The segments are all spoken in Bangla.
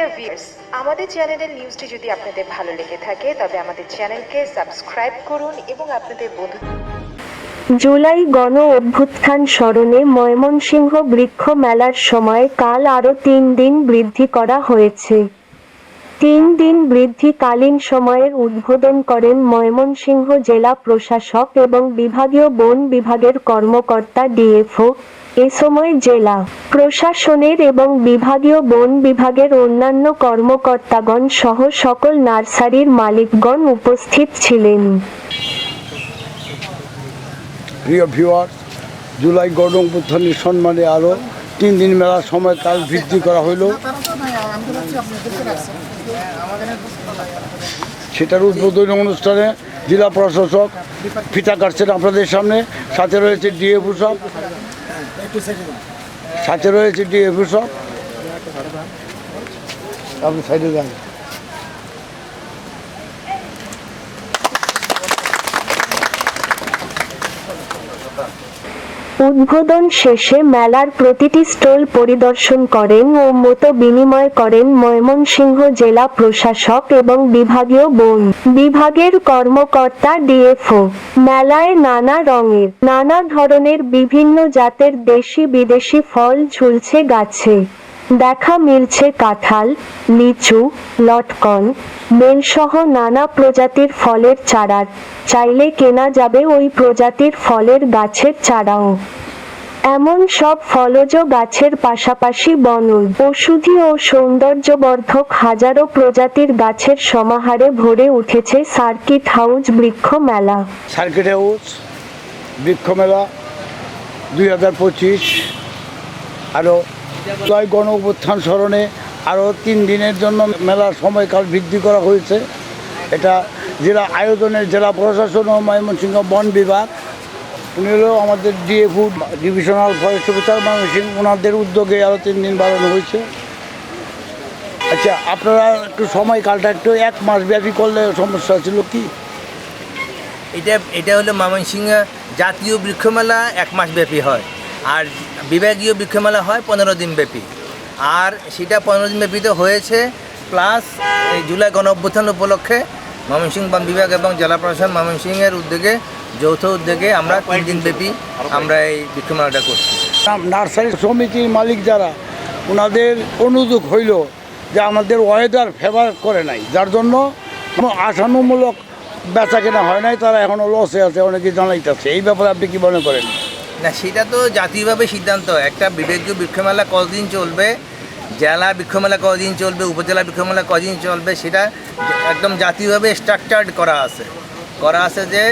ডিয়ার ভিউয়ার্স আমাদের চ্যানেলের নিউজটি যদি আপনাদের ভালো লেগে থাকে, তবে আমাদের চ্যানেলকে সাবস্ক্রাইব করুন এবং আপনাদের বন্ধু জুলাই গণ অভ্যুত্থান স্মরণে ময়মনসিংহ বৃক্ষ মেলার সময় কাল আরও তিন দিন বৃদ্ধি করা হয়েছে। তিন দিন বৃদ্ধিকালীন সময়ের উদ্বোধন করেন ময়মনসিংহ জেলা প্রশাসক এবং বিভাগীয় বন বিভাগের কর্মকর্তা ডিএফও। এ সময় জেলা, প্রশাসনের এবং বিভাগীয় বন বিভাগের অন্যান্য কর্মকর্তাগণ সহ সকল নার্সারির মালিকগণ উপস্থিত ছিলেন। জুলাই গণ অভ্যুত্থানের সম্মানে আরও তিন দিন মেলার সময়কাল বৃদ্ধি করা হলো সেটার উদ্বোধনী অনুষ্ঠানে জেলা প্রশাসক ফিতা কাটছেন আপনাদের সামনে। সাথে রয়েছে ডিএফও সব সাথে রয়েছে ডিএফি সব। আপনি সাইডে যান উদ্বোধন শেষে মেলার প্রতিটি স্টল পরিদর্শন করেন ও মত বিনিময় করেন ময়মনসিংহ জেলা প্রশাসক এবং বিভাগীয় বন। বিভাগের কর্মকর্তা ডিএফও। মেলায় নানা রঙের, নানা ধরনের বিভিন্ন জাতের দেশি বিদেশি ফল ঝুলছে গাছে। দেখা মিলছে কাঁঠাল, লিচু, লটকন বেলসহ নানা প্রজাতির ফলের চারার। চাইলে কেনা যাবে ওই প্রজাতির ফলের গাছের চারাও। এমন সব ফলজ গাছের পাশাপাশি বনজ। ওষুধি ও সৌন্দর্যবর্ধক হাজারো প্রজাতির গাছের সমাহারে ভরে উঠেছে সার্কিট হাউস বৃক্ষ মেলা। সার্কিট হাউস, বৃক্ষ মেলা, দুই হাজার পঁচিশ আরও জয় গণ অভ্যুত্থান স্মরণে আরও তিন দিনের জন্য মেলার সময়কাল বৃদ্ধি করা হয়েছে। এটা জেলা আয়োজনের জেলা প্রশাসন ও ময়মনসিংহ বন বিভাগ। উনি হলো আমাদের DFO divisional forest officer. Mymensingh ওনাদের উদ্যোগে আরও তিন দিন বাড়ানো হয়েছে। আচ্ছা আপনারা একটু সময়কালটা একটু এক মাস ব্যাপী করলে সমস্যা ছিল কি? এটা এটা হলো ময়মনসিংহ জাতীয় বৃক্ষমেলা, এক মাস ব্যাপী হয়। আর বিভাগীয় বৃক্ষমেলা হয় পনেরো দিন ব্যাপী। আর সেটা পনেরো দিন ব্যাপীতে হয়েছে প্লাস এই জুলাই গণ অভ্যুত্থান উপলক্ষে ময়মনসিংহ বন বিভাগ এবং জেলা প্রশাসন ময়মনসিংহের উদ্যোগে, যৌথ উদ্যোগে আমরা তিন দিন ব্যাপী আমরা এই বৃক্ষমেলাটা করছি। নার্সারি সমিতির মালিক যারা ওনাদের অনুযোগ হইল যে আমাদের ওয়েদার ফেভার করে নাই। যার জন্য কোনো আশানুমূলক বেচা কেনা হয় নাই, তারা এখনও লসে আছে, অনেকে জানাইতেছে। এই ব্যাপারে আপনি কি মনে করেন? না সেটা তো জাতীয়ভাবে সিদ্ধান্ত। একটা বিবেকীয় বৃক্ষমেলা কতদিন চলবে জেলা বৃক্ষমেলা কদিন চলবে উপজেলা বৃক্ষমেলা কদিন চলবে সেটা একদম জাতীয়ভাবে স্ট্রাকচার্ড করা আছে। করা আছে যে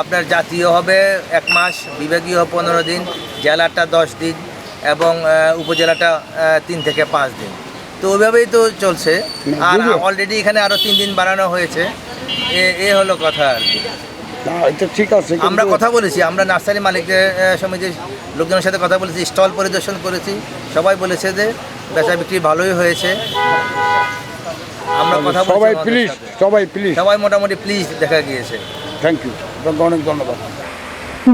আপনার জাতীয় হবে এক মাস বিভাগীয় হবে পনেরো দিন জেলাটা দশ দিন এবং উপজেলাটা তিন থেকে পাঁচ দিন। তো ওইভাবেই তো চলছে। আর অলরেডি এখানে আরও তিন দিন বাড়ানো হয়েছে। এ এ হলো কথা আর কি। না এটা ঠিক আছে আমরা কথা বলেছি আমরা নার্সারি মালিকদের সমিতির লোকজনের সাথে কথা বলেছি স্টল পরিদর্শন করেছি সবাই বলেছে যে বেচা বিক্রি ভালোই হয়েছে। আমরা কথা সবাই প্লিজ সবাই প্লিজ সবাই মোটামুটি প্লিজ দেখা গিয়েছে। থ্যাংক ইউ আপনাকে অনেক ধন্যবাদ।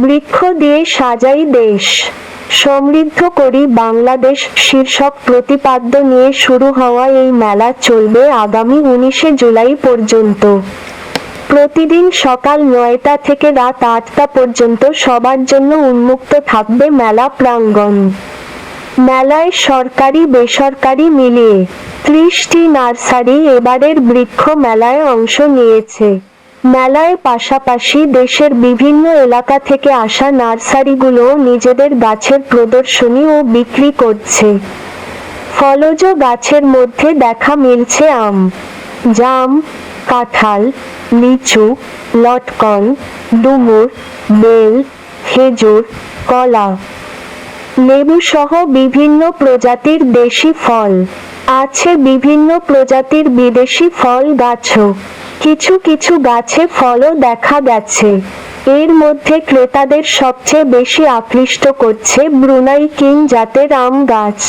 বৃক্ষ দিয়ে সাজাই দেশ। সমৃদ্ধ করি বাংলাদেশ শীর্ষক প্রতিপাদ্য নিয়ে শুরু হওয়া এই মেলা চলবে আগামী উনিশে জুলাই পর্যন্ত। প্রতিদিন সকাল নয়টা থেকে রাত আটটা পর্যন্ত সবার জন্য উন্মুক্ত থাকবে মেলা প্রাঙ্গণ। মেলায় সরকারি, বেসরকারি মিলিয়ে ত্রিশটি নার্সারি এবারের বৃক্ষ মেলায় অংশ নিয়েছে। মেলায় পাশাপাশি দেশের বিভিন্ন এলাকা থেকে আসা নার্সারিগুলো নিজেদের গাছের প্রদর্শনী ও বিক্রি করছে। ফলজ গাছের মধ্যে দেখা মিলছে আম। জাম কাঁঠাল, লিচু, লটকন, ডুমুর, বেল, খেজুর, কলা। লেবু সহ বিভিন্ন প্রজাতির দেশি ফল। আছে বিভিন্ন প্রজাতির বিদেশি ফল গাছও। কিছু কিছু গাছে ফলও দেখা গেছে। এর মধ্যে ক্রেতাদের সবচেয়ে বেশি আকৃষ্ট করছে ব্রুনাই কিং জাতের আম গাছ।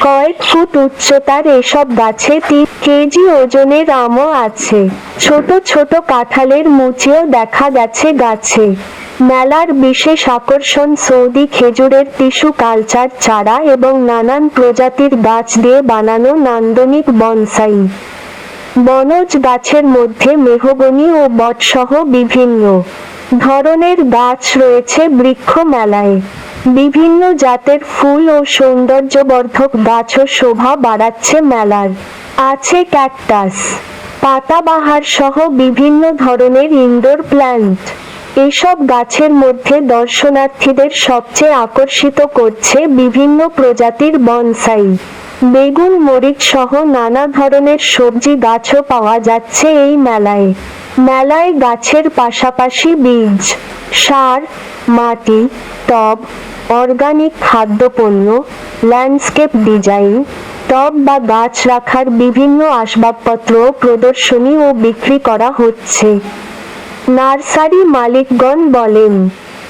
কয়েক ফুট উচ্চতার এসব গাছে তিন কেজি ওজনের আমও আছে। ছোট ছোট কাঁঠালের মুচিও দেখা গেছে গাছে। মেলার বিশেষ আকর্ষণ সৌদি খেজুরের টিস্যু কালচার চারা এবং নানান প্রজাতির গাছ দিয়ে বানানো নান্দনিক বনসাই। বনজ গাছের মধ্যে মেহগনি ও বটসহ বিভিন্ন ধরনের গাছ রয়েছে বৃক্ষ মেলায় বিভিন্ন জাতের ফুল ও সৌন্দর্যবর্ধক গাছও শোভা বাড়াচ্ছে মেলার। আছে ক্যাকটাস, পাতাবাহার সহ বিভিন্ন ধরনের ইনডোর প্ল্যান্ট। এসব গাছের মধ্যে দর্শনার্থীদের সবচেয়ে আকর্ষিত করছে বিভিন্ন প্রজাতির বনসাই। বেগুন, মরিচ সহ নানা ধরনের সবজি গাছও পাওয়া যাচ্ছে এই মেলায়। মেলায় গাছের পাশাপাশি বীজ, সার, মাটি, টব, অর্গানিক খাদ্যপণ্য, ল্যান্ডস্কেপ ডিজাইন, টব বা গাছ রাখার বিভিন্ন আসবাবপত্র প্রদর্শনী ও বিক্রি করা হচ্ছে। নার্সারি মালিকগণ বলেন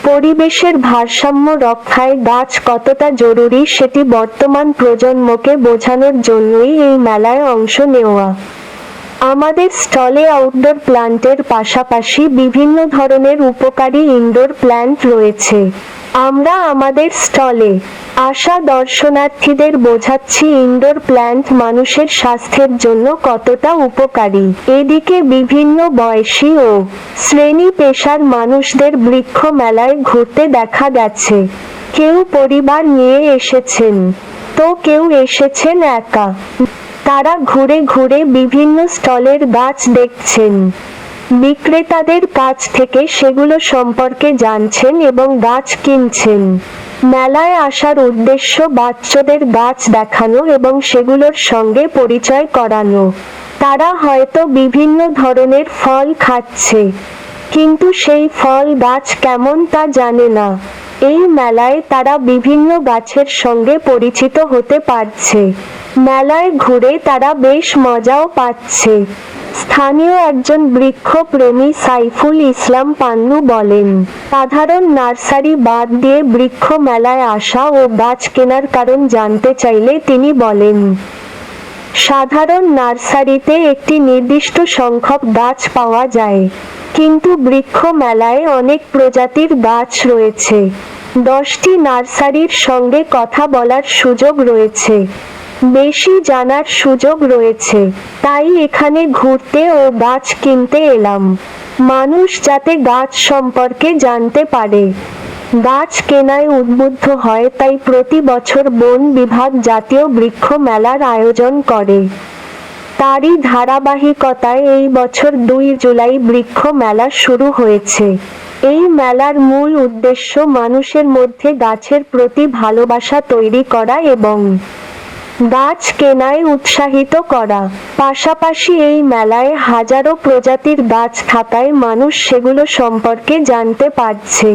পরিবেশের ভারসাম্য রক্ষায় গাছ কতটা জরুরি সেটি বর্তমান প্রজন্মকে বোঝানোর জন্যই এই মেলায় অংশ নেওয়া। আমাদের স্টলে আউটডোর প্ল্যান্টের পাশাপাশি বিভিন্ন ধরনের উপকারী ইনডোর প্ল্যান্ট রয়েছে। আমরা আমাদের স্টলে আসা দর্শনার্থীদের বোঝাচ্ছি ইনডোর প্ল্যান্ট মানুষের স্বাস্থ্যের জন্য কতটা উপকারী। এদিকে বিভিন্ন বয়সী ও শ্রেণি পেশার মানুষদের বৃক্ষ মেলায় ঘুরতে দেখা গেছে। কেউ পরিবার নিয়ে এসেছেন, তো কেউ এসেছেন একা। তারা ঘুরে ঘুরে বিভিন্ন স্টলের গাছ দেখছেন। বিক্রেতাদের কাছ থেকে সেগুলো সম্পর্কে জানছেন এবং গাছ কিনছেন। মেলায় আসার উদ্দেশ্য বাচ্চাদের গাছ দেখানো এবং সেগুলোর সঙ্গে পরিচয় করানো। তারা হয়তো বিভিন্ন ধরনের ফল খাচ্ছে, কিন্তু সেই ফল গাছ কেমন তা জানে না। এই মেলায় তারা বিভিন্ন গাছের সঙ্গে পরিচিত হতে পারছে। মেলায় ঘুরে তারা বেশ মজাও পাচ্ছে। স্থানীয় একজন বৃক্ষপ্রেমী সাইফুল ইসলাম পান্নু বলেন, সাধারণ নার্সারি বাদ দিয়ে বৃক্ষ মেলায় আসা ও গাছ কেনার কারণ জানতে চাইলে তিনি বলেন, সাধারণ নার্সারিতে একটি নির্দিষ্ট সংখ্যক গাছ পাওয়া যায়, কিন্তু বৃক্ষ মেলায় অনেক প্রজাতির গাছ রয়েছে। দশটি নার্সারির সঙ্গে কথা বলার সুযোগ রয়েছে। বেশি জানার সুযোগ রয়েছে। তাই এখানে ঘুরতে ও গাছ কিনতে এলাম। মানুষ যাতে গাছ সম্পর্কে জানতে পারে। গাছ কেনায় উদ্বুদ্ধ হয় তাই প্রতি বছর বন বিভাগ জাতীয় বৃক্ষ মেলার আয়োজন করে। তারই ধারাবাহিকতায় এই বছর দুই জুলাই বৃক্ষ মেলা শুরু হয়েছে। এই মেলার মূল উদ্দেশ্য মানুষের মধ্যে গাছের প্রতি ভালোবাসা তৈরি করা এবং গাছ কেনায় উৎসাহিত করা। পাশাপাশি এই মেলায় হাজারো প্রজাতির গাছ থাকায় মানুষ সেগুলো সম্পর্কে জানতে পারছে।